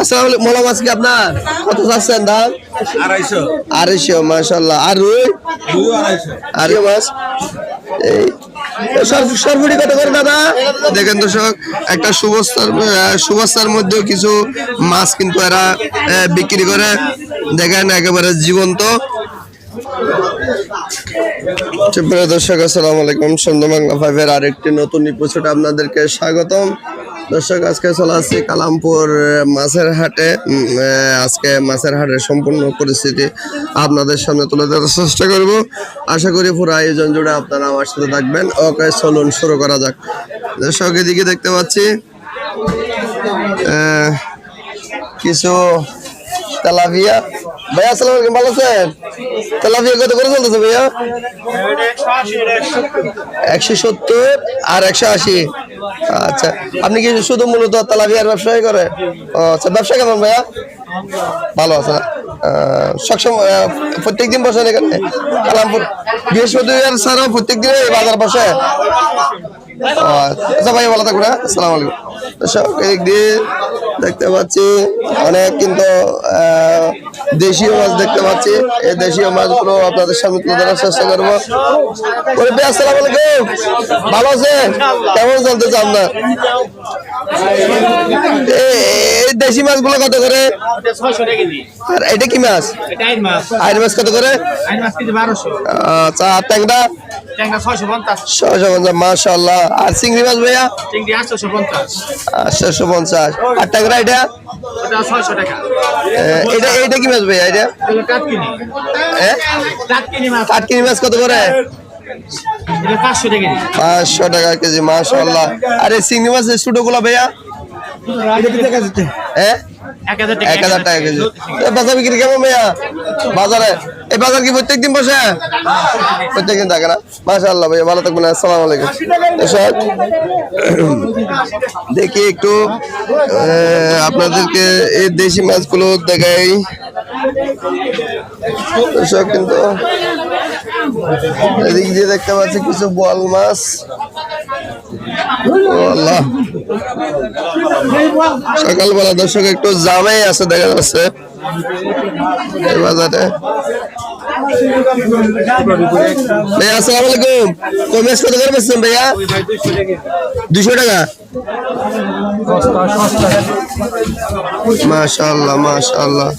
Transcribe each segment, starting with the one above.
আসসালামু আলাইকুম মোলা মাছ কি আপনার কত চাচ্ছেন দাম? আড়াইশো। আড়াইশো মাশাল্লাহ আর রুই? আড়াইশো। মাছ? এই। সরপুরি কত করে দাদা? দেখেন দর্শক একটা সুবস্তার সুবস্তার মধ্যেও কিছু মাছ কিন্তু এরা আহ, বিক্রি করে। দেখেন একেবারে জীবন্ত। দর্শক আসসালামু আলাইকুম। সন্ধ্যা বাংলা ফাইভের আরেকটি নতুন এপিসোডে আপনাদেরকে স্বাগতম। দর্শক, আজকে চলে আসছি কালামপুর মাছের হাটে। আজকে মাছের হাটের সম্পূর্ণ পরিস্থিতি আপনাদের সামনে তুলে ধরার চেষ্টা করব। আশা করি পুরো আয়োজন জুড়ে আপনারা আমার সাথে থাকবেন। ওকে, চলুন শুরু করা যাক। দর্শক, এদিকে দেখতে পাচ্ছি কিছু তেলাভিয়া ভাইয়া আসসালামু আলাইকুম, ভালো আছেন? তেলাভিয়া কত করে চলতেছে ভাইয়া? একশো সত্তর আর একশো আশি। আচ্ছা আপনি কি শুধু মূলত তেলাভিয়ার ব্যবসায় করে? ও আচ্ছা ব্যবসা কেমন ভাইয়া? ভালো আছে সবসময় প্রত্যেক দিন বসেন এখানে? কালামপুর, বৃহস্পতিবার ছাড়াও প্রত্যেক দিন বাজার বসে? আচ্ছা ভাই, ভালো থাকবেন হ্যাঁ? আসসালামু আলাইকুম। এদিক দিয়ে দেখতে পাচ্ছি। অনেক কিন্তু দেশীয় মাছ দেখতে পাচ্ছি। এই দেশীয় মাছগুলো আপনাদের সামনে তুলে ধরার চেষ্টা করব। আসসালামু আলাইকুম। ভালো আছেন? কেমন চলতেছে আপনার এই- এই দেশি মাছগুলো কত করে? আর এটা কি মাছ? আইন মাছ কত করে? আচ্ছা আর ট্যাংরা? ছয়শো আর চিংড়ি মাছ ভাইয়া? চারশো পঞ্চাশ। আর ট্যাংরা এটা? টাকা। আহ, এটা এটা কি মাছ ভাইয়া এটা? টাটকিনি হ্যাঁ মাছ। কত করে? এটা পাঁচশো টাকা কেজি। পাঁচশো আরে চিংড়ি মাছ ছোটো গুলো ভাইয়া হ্যাঁ এক হাজার টাকা কেজি। বাজার বিক্রি কেমন বাজারে। এই বাজার কি প্রত্যেক দিন বসে? প্রত্যেক দিন থাকে না? মাশাল্লাহ ভাইয়া ভালো থাকবেন আসসালামু আলাইকুম। দর্শক, দেখি একটু আপনাদেরকে এই দেশি মাছগুলো দেখাই। দর্শক কিন্তু। এদিক দিয়ে দেখতে পাচ্ছি কিছু বল মাছ। সকালবেলা দর্শক একটু জামাই আছে দেখা যাচ্ছে। ভাইয়া আসসালামু আলাইকুম। ভাইয়া? টাকা? মাশাআল্লাহ মাশাআল্লাহ।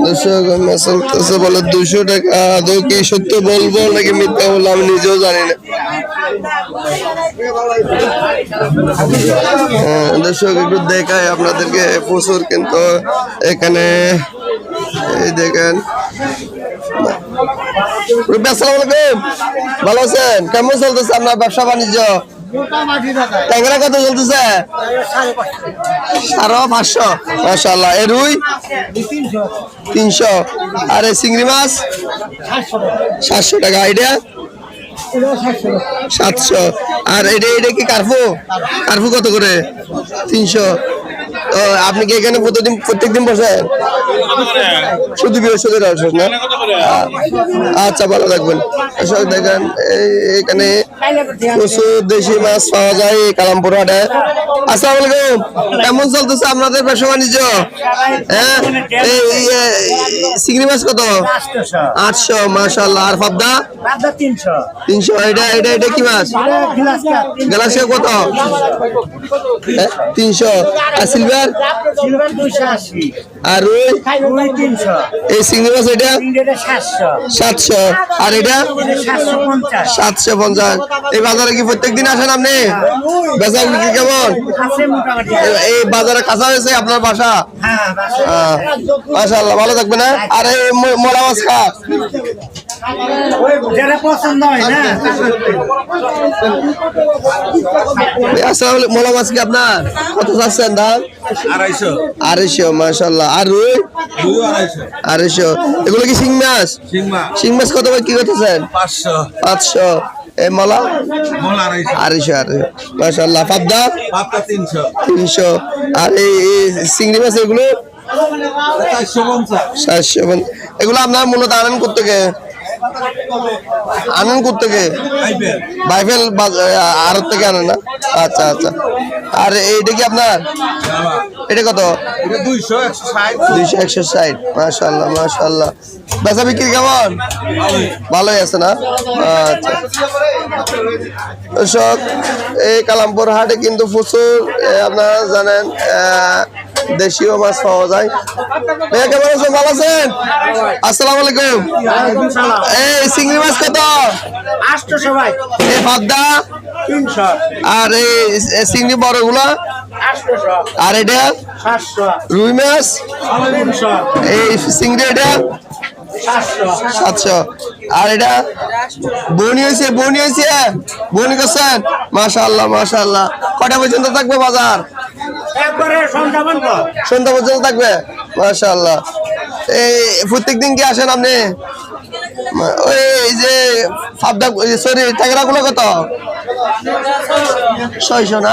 দর্শক মেসেল বলে দুশো টাকা আদৌ কি সত্য বলব নাকি মিথ্যা বলব আমি নিজেও জানি না। হ্যাঁ, দর্শক একটু দেখাই আপনাদেরকে প্রচুর কিন্তু এখানে এই দেখেন। ভালো আছেন? কেমন চলতেছে আপনার ব্যবসা বাণিজ্য ট্যাংরা কত চলতেছে? সাড়ে পাঁচশো। মাসাল্লাহ এ রুই? তিনশো। আর এই চিংড়ি মাছ? সাতশো টাকা। আইডিয়া সাতশো। আর এটা এটা কি কার্ফু কার্ফু কত করে? তিনশো। তো আপনি কি এখানে প্রতিদিন প্রত্যেকদিন বসেন শুধু না? আচ্ছা ভালো থাকবেন। এসব দেখেন এখানে প্রচুর দেশি মাছ পাওয়া যায় কালামপুর হাটে আসসালামু আলাইকুম কেমন চলতেছে আপনাদের ব্যবসা বাণিজ্য? হ্যাঁ? চিংড়ি মাছ কত? আটশো মাশাল্লাহ আর পাবদা তিনশো। এটা এটা এটা কি মাছ? গ্যালাক্সি কত? হ্যাঁ, তিনশো। আর সিলভার? আর রুই এই সিঙ্গি মাছ এটা? সাতশো। আর এটা? সাতশো পঞ্চাশ। এই বাজারে কি প্রত্যেক দিন আসেন আপনি? বেচা বিক্রি কেমন? এই- বাজারে কাঁচা হয়েছে আপনার বাসা? মাসা মাশাল্লাহ ভালো থাকবে না আর এই মরা মাছ খা যারা পছন্দ না। আসলে মোলা মাছ কি আপনার কত চাচ্ছেন দাম? আড়াইশো। আড়াইশো মাশাল্লাহ আর রুই? আড়াইশো। এগুলো কি শিং মাছ? শিং মাছ। কত কি করতেছেন? পাঁচশো। পাঁচশো। এই মলা মোল আড়াইশো। আড়াইশো আড়াইশো। মাশাল্লাহ পাবদা? তিনশো। তিনশো। আর এই এই চিংড়ি মাছ এগুলো? সাতশো পঞ্চাশ। এগুলো আপনার মূলত আনেন করতে আনেন আইবেন বাইফেল আড়ত থেকে আনেন না? আচ্ছা আচ্ছা। আর এইটা কি আপনার? এটা কত? দুইশো একশো ষাট। মাশাল্লাহ মাশাল্লাহ বেচা বিক্রি কেমন? ভালোই আছে না? আচ্ছা। এই কালামপুর হাটে কিন্তু প্রচুর আপনারা জানেন দেশীয় মাছ পাওয়া যায়। ভাইয়া কেমন আছেন ভালো আছেন? আসসালামু আলাইকুম। এই চিংড়ি মাছ কত? আটশো সবাই এই পাবদা? তিনশো। আর এই চিংড়ি বড়গুলা? আর এটা? রুই মাছ? এই চিংড়ি এটা? সাতশো। আর এটা? বনি হয়েছে বনি হয়েছে? বনি করছেন? মাশাল্লাহ মাশাল্লাহ কটা পর্যন্ত থাকবে বাজার? সন্ধ্যা পর্যন্ত থাকবে? এই প্রত্যেক দিন কি আসেন আপনি? ওই যে কত না?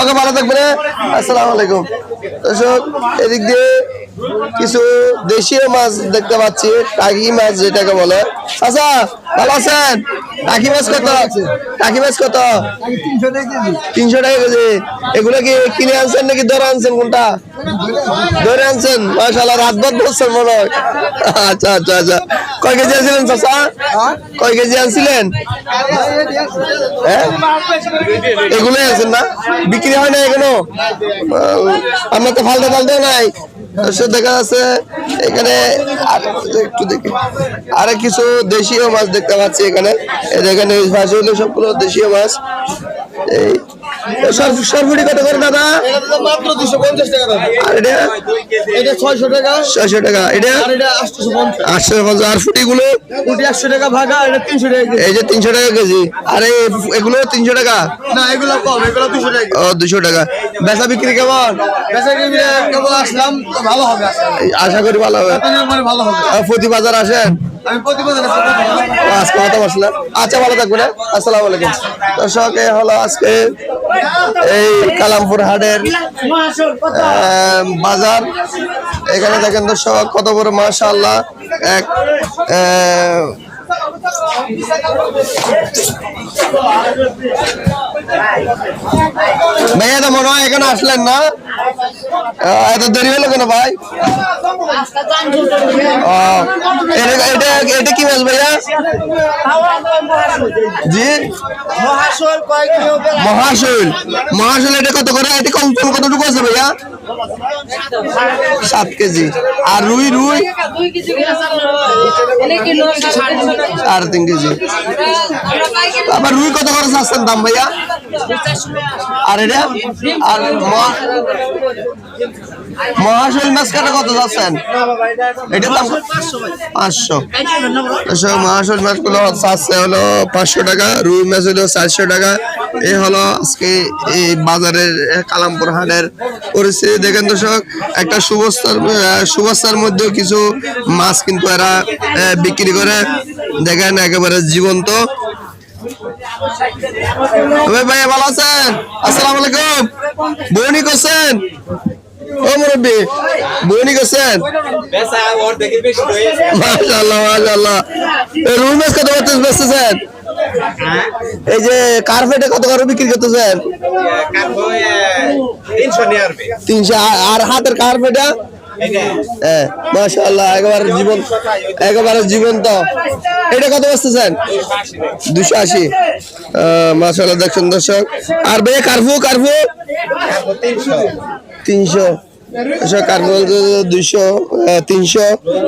ওকে, ভালো থাকবেন হ্যাঁ? আসসালামু আলাইকুম। এদিক দিয়ে কিছু দেশীয় মাছ দেখতে পাচ্ছি টাকি মাছ যেটাকে বলে। আচ্ছা ভালো আছেন? টাকি মাছ কত? টাকি মাছ কত? তিনশো টাকা কেজি। এগুলো কি কিনে আনছেন নাকি ধরে আনছেন কোনটা? ধরে আনছেন। রাত মনে হয়। আচ্ছা আচ্ছা আচ্ছা। কয় কেজি আনছিলেন চাচা? কয় কেজি আনছিলেন? হ্যাঁ? এগুলোই আছেন না? বিক্রি হয় না এখনও? আমরা তো ফালতে ফালতে নাই। দর্শক দেখা যাচ্ছে এখানে একটু দেখি। আরে কিছু দেশীয় মাছ দেখতে পাচ্ছি এখানে। হলো সবগুলো দেশীয় মাছ। এই সর- কত করে দাদা? মাত্র দুশো পঞ্চাশ টাকা দাম আর এটা? এটা ছয়শো টাকা। ছয়শো টাকা। এটা? আর এটা আটশোশো পঞ্চাশ। আটশো পঞ্চাশ। আর ফুটিগুলো? কোটি একশো টাকা ভাগা এটা তিনশো টাকা এই যে তিনশো টাকা কেজি। আর এগুলো তিনশো টাকা? না এগুলো কম এগুলো দুশো টাকা ও দুশো টাকা। বেচা বিক্রি কেমন? বেচা কিনে কেবল আসলাম ভালো হবে আশা করি ভালো হবে। ভালো হবে। প্রতি বাজার আসেন? আজকে আচ্ছা ভালো হ্যাঁ? আলাইকুম। দর্শক হলো আজকে এই কালামপুর হাটের বাজার। এখানে দেখেন দর্শক, কত বড় মাশাআল্লাহ এক ভাইয়া তো মনে হয় এখানে আসলেন না। এত দেরি হলো কেন ভাই? এটা কি মাছ ভাইয়া? জি? মহাশুল মহাশুল মহাশৈল এটা কত করে? এটা কম কম কতটুকু আছে ভাইয়া? সাত কেজি। আর রুই রুই? সাড়ে তিন কেজি। আবার রুই কত করে চাচ্ছেন দাম ভাইয়া? আর এটা? আর মহা- মাছ কাটা কত যাচ্ছেন? এটা দাম পাঁচশো। এসব মহাশৈল মাছগুলো চাচ্ছে হলো পাঁচশো টাকা, রুই মাছ হলো চারশো টাকা। এই হলো আজকে এই বাজারের কালামপুর হাটের পরিস্থিতি। দেখেন দর্শক একটা সুবস্তার আহ, সুবস্তার মধ্যে কিছু মাছ কিন্তু এরা বিক্রি করে। দেখেন একেবারে জীবন্ত। ভাই ভালো আছেন? আসসালামু আলাইকুম। বউনি করছেন? ও মুরব্বী বউনি করছেন? এই রুই মাছ কত করতে বেচতেছেন? এই যে কার্পেটে কত করে বিক্রি করতেছেন? তিনশো আর- হাতের কার্পেটা হ্যাঁ মাশাআল্লাহ একেবারে জীবন একেবারে জীবন্ত। এটা কত বসতেছেন দুশো আশি। মাশাআল্লাহ দেখছেন দর্শক। আর ভাই কার্ফু কার্ফু? তিনশো। দুইশো তিনশো।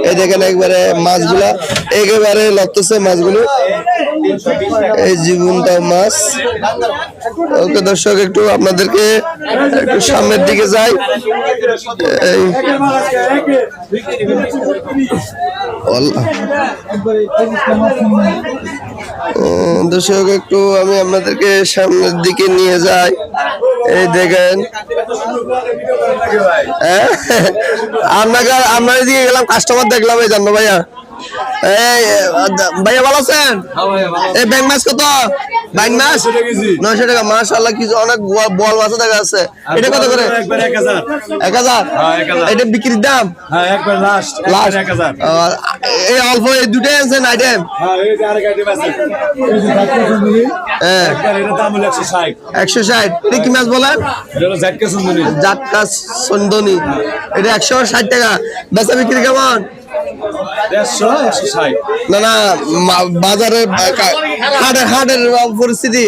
এই দেখেন একবারে মাছগুলা। একেবারে লড়তেছে মাছগুলো। এই জীবন্ত মাছ। ওকে দর্শক, একটু আপনাদেরকে একটু সামনের দিকে যাই। দর্শক, একটু আমি আপনাদেরকে সামনের দিকে নিয়ে যাই। এই দেখেন। হ্যাঁ? আপনাকে আপনার দিকে গেলাম কাস্টমার দেখলাম, এই জন্য ভাইয়া। এই ভাইয়া ভালো আছেন? এই ব্যাং মাছ কত? ব্যাং মাছ? নয়শো টাকা মাশাআল্লাহ কিছু অনেক বল মাছ দেখা যাচ্ছে। এটা কত করে? এক হাজার। এক হাজার? এক হাজার। এটা বিক্রির দাম? একবার লাস্ট লাস্ট এক হাজার। এই অল্প এই দুটাই আনছেন আইটেম? এই যে আরেক আইটেম আছে। এই যে ঝাটকা সুন্দরী একবার এটার দাম হলো একশো ষাট। একশো এটা কি মাছ বলেন? এটা সুন্দরী এটা একশো ষাট টাকা। বেচা বিক্রি কেমন? না না বাজারে হাটের হাটের পরিস্থিতি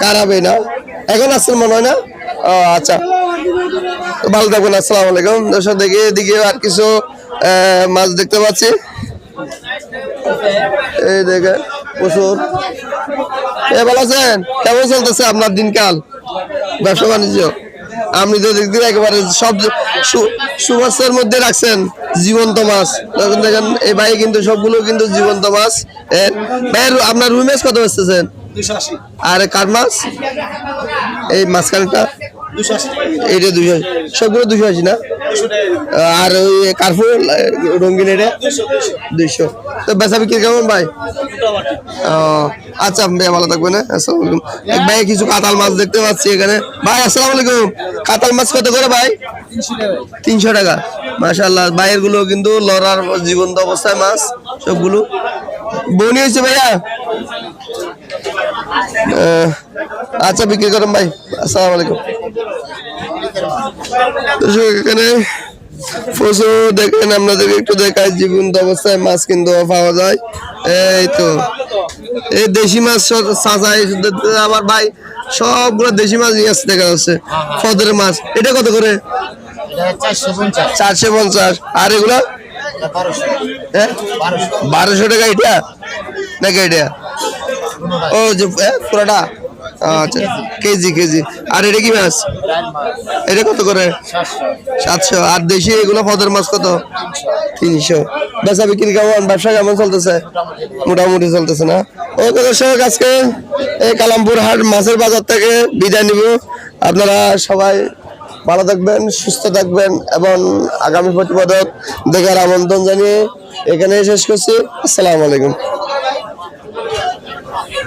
খারাপই। না। এখন আসছেন মনে হয় না? ও আচ্ছা। ভালো আসসালামু আলাইকুম। দর্শক দেখে এদিকে আর কিছু মাছ দেখতে পাচ্ছি। এই দেখে প্রচুর। এ ভালো আছেন? কেমন চলতেছে আপনার দিনকাল? ব্যবসা বাণিজ্য আপনি তো দেখবেন একেবারে সব সু- সুমাছের মধ্যে রাখছেন জীবন্ত মাছ। তখন দেখেন এই ভাই কিন্তু সবগুলো কিন্তু জীবন্ত মাছ। ভাইয়ের আপনার রুই মাছ কত বেচতেছেন? আর কার মাছ? এই মাছ দুশো এইটা দুশো আশি। সবগুলো দুশো আশি না? আর ওই কার্ফুর রঙিন এটা? দুইশো। তো বিক্রি কেমন ভাই? আচ্ছা ভাই ভালো থাকবেন হ্যাঁ আসসালামু ভাই কিছু কাতাল মাছ দেখতে পাচ্ছি এখানে। ভাই, আসসালামু আলাইকুম। কাতাল মাছ কত করে ভাই? তিনশো টাকা। মাশাল্লাহ বাইরেরগুলো কিন্তু লড়ার জীবন্ত অবস্থায় মাছ, সবগুলো। বনি হয়েছে ভাইয়া? আচ্ছা বিক্রি করেন ভাই। আসসালামু আলাইকুম। এখানে প্রচুর দেখেন একটু দেখায় জীবন্ত অবস্থায় মাছ কিন্তু পাওয়া যায়। এই তো, এই দেশি মাছ আমার ভাই সবগুলো দেশি মাছ নিয়ে আসছে, দেখা যাচ্ছে। ফদের মাছ, এটা কত করে? চারশো পঞ্চাশ। আর এগুলো? বারোশো হ্যাঁ? বারোশো টাকা এটা? নাকি এটা? ও, যে পুরোটা? আচ্ছা কেজি। কেজি আর এটা কি মাছ? এটা কত করে? সাতশো। আর দেশি এগুলো পদের মাছ কত? তিনশো। বেচা বিক্রি কেমন? ব্যবসা কেমন চলতেছে? মোটামুটি চলতেছে না? ওকে দর্শক আজকে এই কালামপুর হাট মাছের বাজার থেকে বিদায় নিব। আপনারা সবাই ভালো থাকবেন সুস্থ থাকবেন এবং আগামী প্রতিবেদক দেখার আমন্ত্রণ জানিয়ে এখানে শেষ করছি। আসসালামু আলাইকুম।